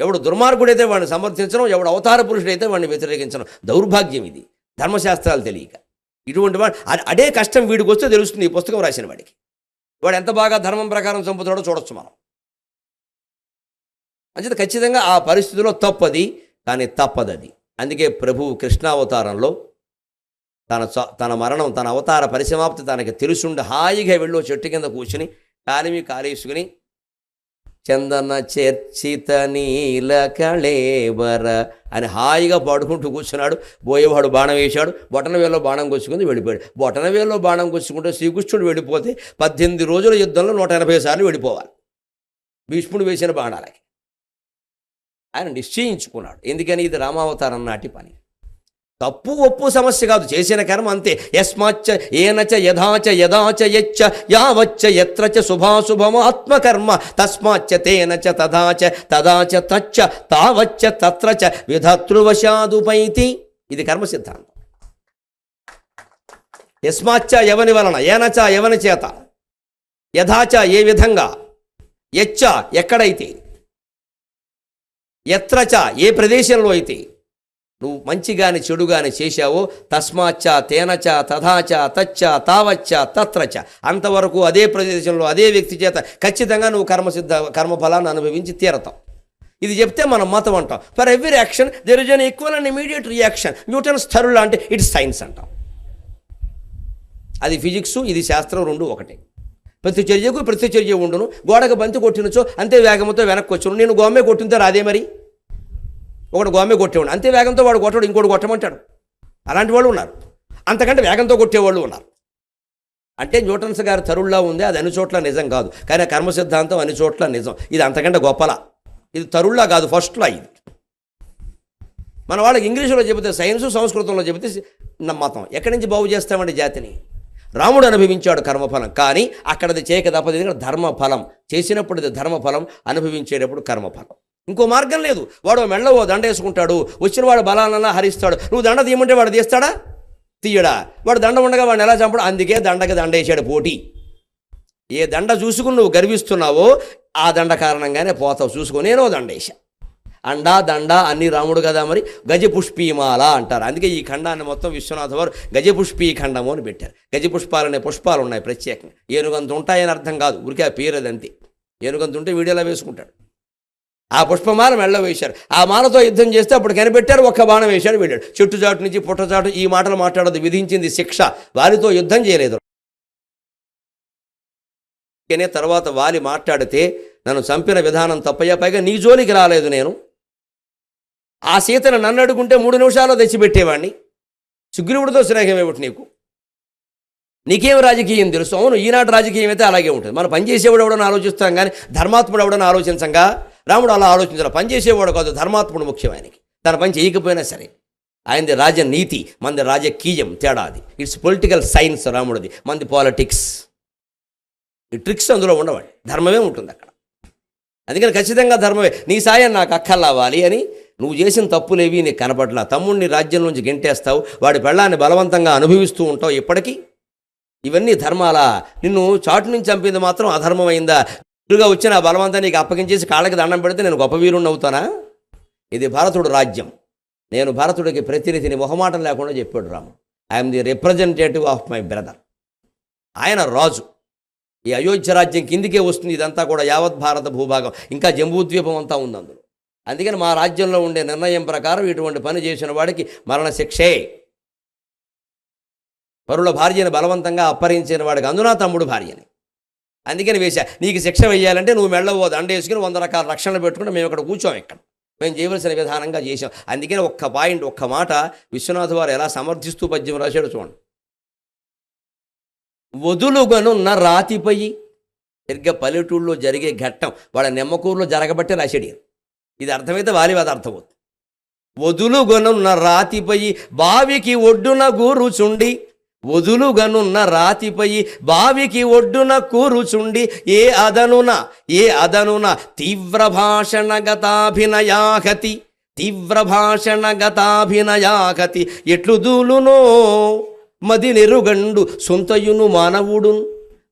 ఎవడు దుర్మార్గుడైతే వాడిని సమర్థించడం ఎవడు అవతార పురుషుడైతే వాడిని వ్యతిరేకించడం దౌర్భాగ్యం ఇది. ధర్మశాస్త్రాలు తెలియక. ఇటువంటి వాడు అదే కష్టం వీడికి వస్తే తెలుస్తుంది ఈ పుస్తకం రాసిన వాడికి. వాడు ఎంత బాగా ధర్మం ప్రకారం చంపుతున్నాడో చూడొచ్చు మనం. అంచేత ఖచ్చితంగా ఆ పరిస్థితిలో తప్పది కానీ తప్పదది. అందుకే ప్రభువు కృష్ణావతారంలో తన తన మరణం తన అవతార పరిసమాప్తి తనకి తెలుసుండి హాయిగా వెళ్ళి చెట్టు కింద కూర్చుని కాలిమి కాలేసుకుని చందన చర్చిత నీల కళేవర అని హాయిగా పాడుకుంటూ కూర్చున్నాడు. బోయేవాడు బాణం వేశాడు. బొటనవేలో బాణం కొచ్చుకుంది వెళ్ళిపోయాడు. బొటనవేలో బాణం కొచ్చుకుంటే శ్రీకృష్ణుడు వెళ్ళిపోతే పద్దెనిమిది రోజుల యుద్ధంలో నూట ఎనభై సార్లు వెళ్ళిపోవాలి. భీష్ముడు వేసిన బాణాలకి. ఆయన నిశ్చయించుకున్నాడు. ఎందుకని? ఇది రామావతారం నాటి పని. తప్పు ఒప్పు సమస్య కాదు. చేసిన కర్మ అంతే. యస్మాచ్చ ఏనచ యథాచ యథాచ యచ్చ యావచ్చ ఎత్రచ శుభాశుభము ఆత్మకర్మ తస్మాచ్చ తేనచ తదాచ తదాచ తచ్చ తావచ్చ తత్రచ విధతృవశాదుపైతి ఇది కర్మ సిద్ధాంతం. యస్మాచ్చ ఎవని వలన ఏనచ ఎవని చేత యథాచ ఏ విధంగా యచ్చ ఎక్కడైతే ఎత్రచ ఏ ప్రదేశంలో అయితే నువ్వు మంచిగాని చెడుగాని చేశావో తస్మాచ్చ తేనచ తథాచ తచ్చ తావచ్చ తత్రచ. అంతవరకు అదే ప్రదేశంలో అదే వ్యక్తి చేత ఖచ్చితంగా నువ్వు కర్మసిద్ధ కర్మఫలాన్ని అనుభవించి తీరతావు. ఇది చెప్తే మనం మతం అంటాం. For every action there is an equal and immediate reaction Newton's స్థరులు అంటే ఇట్స్ సైన్స్ అంటాం. అది ఫిజిక్స్ ఇది శాస్త్రం రెండు ఒకటే. ప్రతి చర్యకు ప్రతి చర్య ఉండును. గోడకు బంతి కొట్టినచో అంతే వేగంతో వెనక్కి వచ్చును. నేను గోమే కొట్టింతే రాదే మరి? ఒకడు గోమే కొట్టేవాడు అంతే వేగంతో వాడు కొట్టడు ఇంకోటి కొట్టమంటాడు. అలాంటి వాళ్ళు ఉన్నారు. అంతకంటే వేగంతో కొట్టేవాళ్ళు ఉన్నారు. అంటే న్యూటన్స్ గారి తరుళ్ళ ఉంది అది అన్ని చోట్ల నిజం కాదు. కానీ కర్మ సిద్ధాంతం అన్ని చోట్ల నిజం. ఇది అంతకంటే గొప్పలా. ఇది తరుళ్ళ కాదు ఫస్ట్లా ఇది. మన వాళ్ళకి ఇంగ్లీషులో చెబితే సైన్స్ సంస్కృతంలో చెబితే నమ్మతం. ఎక్కడి నుంచి బాగు చేస్తామండి జాతిని? రాముడు అనుభవించాడు కర్మఫలం. కానీ అక్కడది చేయక తప్పదు ధర్మఫలం. చేసినప్పుడు ఇది ధర్మఫలం అనుభవించేటప్పుడు కర్మఫలం. ఇంకో మార్గం లేదు. వాడు మెడలో ఓ దండ వేసుకుంటాడు. వచ్చిన వాడు బలానన్నా హరిస్తాడు. నువ్వు దండ తీయమంటే వాడు తీస్తాడా? తీయడా. వాడు దండ ఉండగా వాడిని ఎలా చంపడు? అందుకే దండకి దండ వేసాడు పోటీ. ఏ దండ చూసుకుని నువ్వు గర్విస్తున్నావో ఆ దండ కారణంగానే పోతావు. చూసుకొని నేనో దండ వేసా అండా దండ అన్ని రాముడు కదా మరి. గజపుష్పీమాల అంటారు. అందుకే ఈ ఖండాన్ని మొత్తం విశ్వనాథ వారు గజపుష్పీ ఖండము అని పెట్టారు. గజపుష్పాలు అనే పుష్పాలు ఉన్నాయి ప్రత్యేకంగా. ఏనుగంత ఉంటాయని అర్థం కాదు. ఊరికే ఆ పేరు అదంతే. ఏనుగంత ఉంటే వీడియోలా వేసుకుంటాడు? ఆ పుష్పమాల మెళ్ళ వేశారు. ఆ మాలతో యుద్ధం చేస్తే అప్పుడు కనిపెట్టారు ఒక్క బాణం వేశాడు వెళ్ళాడు. చెట్టు చాటు నుంచి పుట్టచాటు ఈ మాటలు మాట్లాడదు విధించింది శిక్ష. వారితో యుద్ధం చేయలేదు. అనే తర్వాత వాలి మాట్లాడితే నన్ను చంపిన విధానం తప్పయ్యా పైగా నీ జోలికి రాలేదు నేను. ఆ సీతను నన్ను అడుగుంటే మూడు నిమిషాల్లో తెచ్చిపెట్టేవాడిని సుగ్రీవుడితో స్నేహం ఏమిటి నీకు? నీకేం రాజకీయం తెలుసు? అవును ఈనాటి రాజకీయం అయితే అలాగే ఉంటుంది. మనం పనిచేసేవాడు ఎవడని ఆలోచిస్తాం కానీ ధర్మాత్ముడు ఎవడని ఆలోచించంగా? రాముడు అలా ఆలోచించాలి పనిచేసేవాడు కాదు ధర్మాత్ముడు ముఖ్యం ఆయనకి. తన పని చేయకపోయినా సరే. ఆయనది రాజనీతి మనది రాజకీయం తేడా అది. ఇట్స్ పొలిటికల్ సైన్స్ రాముడిది మనది పాలిటిక్స్ ఈ ట్రిక్స్ అందులో ఉండవండి. ధర్మమే ఉంటుంది అక్కడ. అందుకని ఖచ్చితంగా ధర్మమే. నీ సాయం నాకు అక్కర్లావాలి అని నువ్వు చేసిన తప్పులేవి నీకు కనపడలా. తమ్ముడిని రాజ్యం నుంచి గెంటేస్తావు వాడి పెళ్ళాన్ని బలవంతంగా అనుభవిస్తూ ఉంటావు ఇప్పటికీ. ఇవన్నీ ధర్మాలా. నిన్ను చాటు నుంచి చంపింది మాత్రం అధర్మమైందా? ఎదురుగా వచ్చిన బలవంతా నీకు అప్పగించేసి కాళ్ళకి దండం పెడితే నేను గొప్ప వీరుణ్ణి అవుతానా? ఇది భారతుడు రాజ్యం. నేను భారతుడికి ప్రతినిధిని మొహమాటం లేకుండా చెప్పాడు Ramu I'm the representative of my brother ఆయన రాజు. ఈ అయోధ్య రాజ్యం కిందికే వస్తుంది. ఇదంతా కూడా యావత్ భారత భూభాగం. ఇంకా జంబూద్వీపం అంతా ఉంది అందులో. అందుకని మా రాజ్యంలో ఉండే నిర్ణయం ప్రకారం ఇటువంటి పని చేసిన వాడికి మరణశిక్షే. పరుల భార్యను బలవంతంగా అప్పరించిన వాడికి అందునా తమ్ముడు భార్యని? అందుకని వేశా నీకు శిక్ష వేయాలంటే నువ్వు మెళ్ళవో దండ వేసుకుని వంద రకాల రక్షణలు పెట్టుకుంటే మేము ఇక్కడ కూర్చోం ఇక్కడ. మేము చేయవలసిన విధానంగా చేసాం అందుకని ఒక్క పాయింట్ ఒక్క మాట విశ్వనాథ్ వారు ఎలా సమర్థిస్తూ పద్యం రాశాడు చూడండి. వదులుగనున్న రాతిపై సరిగ్గా పల్లెటూళ్ళలో జరిగే ఘట్టం వాళ్ళ నెమ్మకూరులో జరగబట్టే రాశాడు ఇది అర్థమైతే వాలి అది అర్థమవుతుంది. వదులుగొనున్న రాతిపై బావికి ఒడ్డున గూరుచుండి వదులుగనున్న రాతిపై బావికి ఒడ్డున కూరుచుండి ఏ అదనున ఏ అదనున తీవ్ర భాషణ గతాభినయాహతి తీవ్ర భాషణ గతాభినయాహతి ఎట్లు దూలునో మది నెరుగండు సొంతయును మానవుడు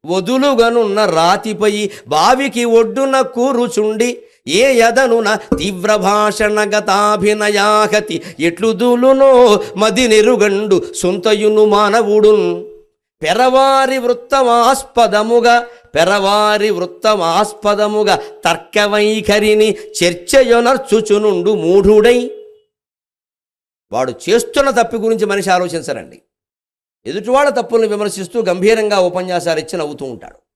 వదులుగనున్న రాతిపై బావికి ఒడ్డున కూరుచుండి ఏ యదనున తీవ్ర భాషణ గతాభినయాహతి ఎట్లు దూలునో మది నెరుగండు సొంతయును మానవుడున్. పెరవారి వృత్తమాస్పదముగా పెరవారి వృత్తమాస్పదముగా తర్కవైఖరిని చర్చయొనర్చుచునుండు మూఢుడై. వాడు చేస్తున్న తప్పు గురించి మనిషి ఆలోచించరండి. ఎదుటివాళ్ళ తప్పుల్ని విమర్శిస్తూ గంభీరంగా ఉపన్యాసాలు ఇచ్చి నవ్వుతూ ఉంటాడు.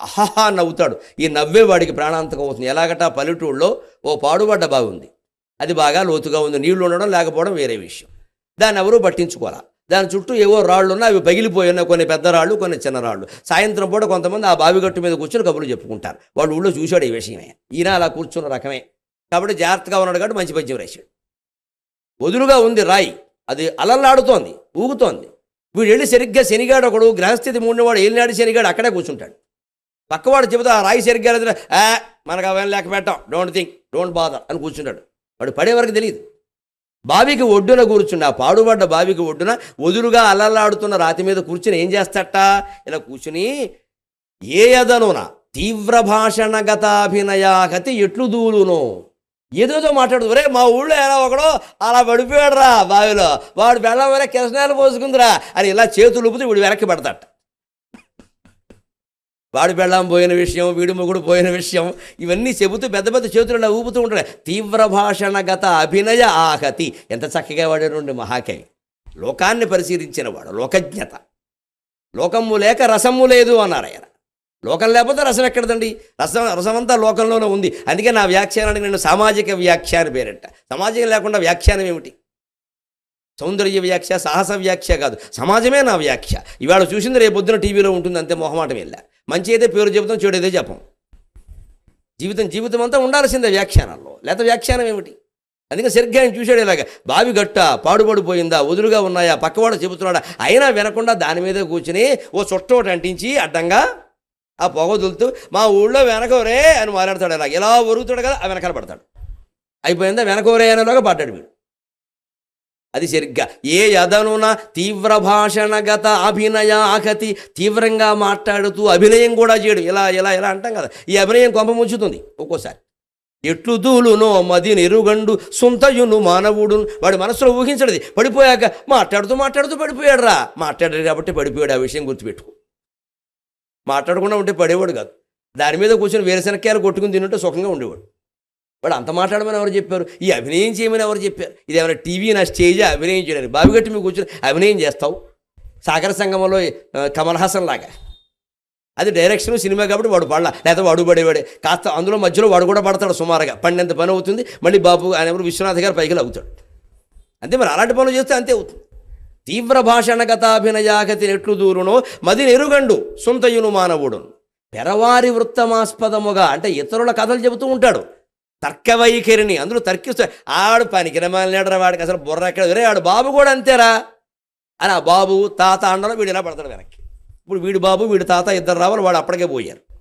అహహా నవ్వుతాడు. ఈ నవ్వేవాడికి ప్రాణాంతకం అవుతుంది. ఎలాగటా? పల్లెటూళ్ళలో ఓ పాడుబడ్డ బాగుంది అది బాగా లోతుగా ఉంది. నీళ్ళు ఉండడం లేకపోవడం వేరే విషయం. దాన్ని ఎవరూ పట్టించుకోరా దాని చుట్టూ ఏవో రాళ్ళు ఉన్నా అవి పగిలిపోయి ఉన్నాయి కొన్ని పెద్ద రాళ్ళు కొన్ని చిన్న రాళ్ళు. సాయంత్రం పూట కొంతమంది ఆ బావి గట్టు మీద కూర్చొని కబుర్లు చెప్పుకుంటారు. వాడు ఊళ్ళో చూశాడు ఈ విషయమే. ఈయన అలా కూర్చున్న రకమే. కాబట్టి జాగ్రత్తగా ఉన్నాడు కాబట్టి మంచి పద్యం రాశాడు. వదులుగా ఉంది రాయి. అది అలల్లాడుతోంది ఊగుతోంది. వీడు వెళ్ళి సరిగ్గా శనిగాడు ఒకడు గ్రహస్థితి మూడినవాడు ఏలినాడు శనిగాడు అక్కడే కూర్చుంటాడు. పక్కవాడు చెబుతా రాయి సరిగ్గా లేదు మనకు అవన్నీ లేక పెట్టాం. డోంట్ థింక్ డోంట్ బాదర్ అని కూర్చున్నాడు వాడు పడే వరకు తెలియదు. బావికి ఒడ్డున కూర్చున్న పాడుబడ్డ బావికి ఒడ్డున వదులుగా అల్లలాడుతున్న రాతి మీద కూర్చుని ఏం చేస్తట ఇలా కూర్చుని ఏ అదనున తీవ్ర భాషణ గతాభినయాగతి ఎట్లు దూలును? ఏదోదో మాట్లాడు ఒరే మా ఊళ్ళో ఎలా ఒకడో అలా పడిపోయాడు రా బావిలో. వాడు బెళ్ళం వరే కిరసనాలు పోసుకుందిరా అని ఇలా చేతులు ఊపితే వీడు వెనక్కి పెడతాట వాడు బెళ్ళం పోయిన విషయం వీడు మొగుడు పోయిన విషయం ఇవన్నీ చెబుతూ పెద్ద పెద్ద చేతులు ఊపుతూ ఉంటాడు. తీవ్ర భాషణ గత అభినయ ఆహతి. ఎంత చక్కగా వాడేటువంటి మహాకవి. లోకాన్ని పరిశీలించిన వాడు లోకజ్ఞత. లోకము లేక రసము లేదు అన్నారు ఆయన. లోకం లేకపోతే రసం ఎక్కడదండి? రసం రసమంతా లోకంలోనే ఉంది. అందుకే నా వ్యాఖ్యానానికి నేను సామాజిక వ్యాఖ్యాన పేరంట. సమాజం లేకుండా వ్యాఖ్యానం ఏమిటి? సౌందర్య వ్యాఖ్య సాహస వ్యాఖ్య కాదు. సమాజమే నా వ్యాఖ్య. ఇవాళ చూసింది రేపు పొద్దున టీవీలో ఉంటుంది అంతే మొహమాటం వెళ్ళా మంచి అయితే పేరు చెబుతాం చెడు అయితే చెప్పం. జీవితం జీవితం అంతా ఉండాల్సిందే వ్యాఖ్యానాల్లో. లేకపోతే వ్యాఖ్యానం ఏమిటి? అందుకే సరిగ్గా ఆయన చూశాడు ఇలాగ బావి గట్ట పాడుపడిపోయిందా వదులుగా ఉన్నాయా పక్కవాడు చెబుతున్నాడా అయినా వినకుండా దాని మీద కూర్చుని ఓ చుట్ట ఒకటి అంటించి అడ్డంగా ఆ పొగ వదులుతూ మా ఊళ్ళో వెనకవరే అని మాట్లాడతాడు ఇలా ఇలా ఒరుగుతాడు కదా ఆ వెనకాల పడతాడు. అయిపోయిందా? వెనకవరే అనేలాగా పడ్డాడు వీడు. అది సరిగ్గా. ఏ యదనున తీవ్ర భాషణగత అభినయ ఆకతి తీవ్రంగా మాట్లాడుతూ అభినయం కూడా చేయడు. ఇలా ఇలా ఇలా అంటాం కదా? ఈ అభినయం కొంప ముంచుతుంది ఒక్కోసారి. ఎట్లు దూలునో మది నిరుగండు సొంతయును మానవుడు వాడి మనసులో ఊహించడది. పడిపోయాక మాట్లాడుతూ మాట్లాడుతూ పడిపోయాడు రా మాట్లాడాడు కాబట్టి పడిపోయాడు. ఆ విషయం గుర్తుపెట్టుకో. మాట్లాడకుండా ఉంటే పడేవాడు కాదు. దాని మీద కూర్చొని వేరుశనక్కాయలు కొట్టుకుని తినుంటే సుఖంగా ఉండేవాడు. వాడు అంత మాట్లాడమని ఎవరు చెప్పారు? ఈ అభినయం చేయమని ఎవరు చెప్పారు? ఇది ఏమైనా టీవీ నా స్టేజ్? అభినయం చేయడానికి బావిగట్టి మీకు కూర్చొని అభినయం చేస్తావు? సాగర సంగమంలో కమల్ హాసన్ లాగా. అది డైరెక్షన్ సినిమా కాబట్టి వాడు పడలా. లేకపోతే వాడు పడేవాడే. కాస్త అందులో మధ్యలో వాడు కూడా పడతాడు సుమారుగా. పన్నెంత పని అవుతుంది. మళ్ళీ బాబు ఆయన ఎవరు? విశ్వనాథ్ గారు పైకి లాగుతాడు. అంతే మరి అలాంటి పనులు చేస్తే అంతే అవుతుంది. తీవ్ర భాషణగతాభినయాగతి ఎట్లు దూరునో మది నెరుగండు సొంతయును మానవుడు పెరవారి వృత్తమాస్పదముగా అంటే ఇతరుల కథలు చెబుతూ ఉంటాడు. తర్క వైఖరిని అందులో తర్కిస్తూ ఆడు పనికిరమాలినాడు వాడికి అసలు బుర్ర ఎక్కడ రే ఆడు బాబు కూడా అంతేరా. అని ఆ బాబు తాత అండలో వీడు ఇలా పడతాడు వెనక్కి. ఇప్పుడు వీడు బాబు వీడు తాత ఇద్దరు రావాలి వాడు అప్పటికే పోయారు.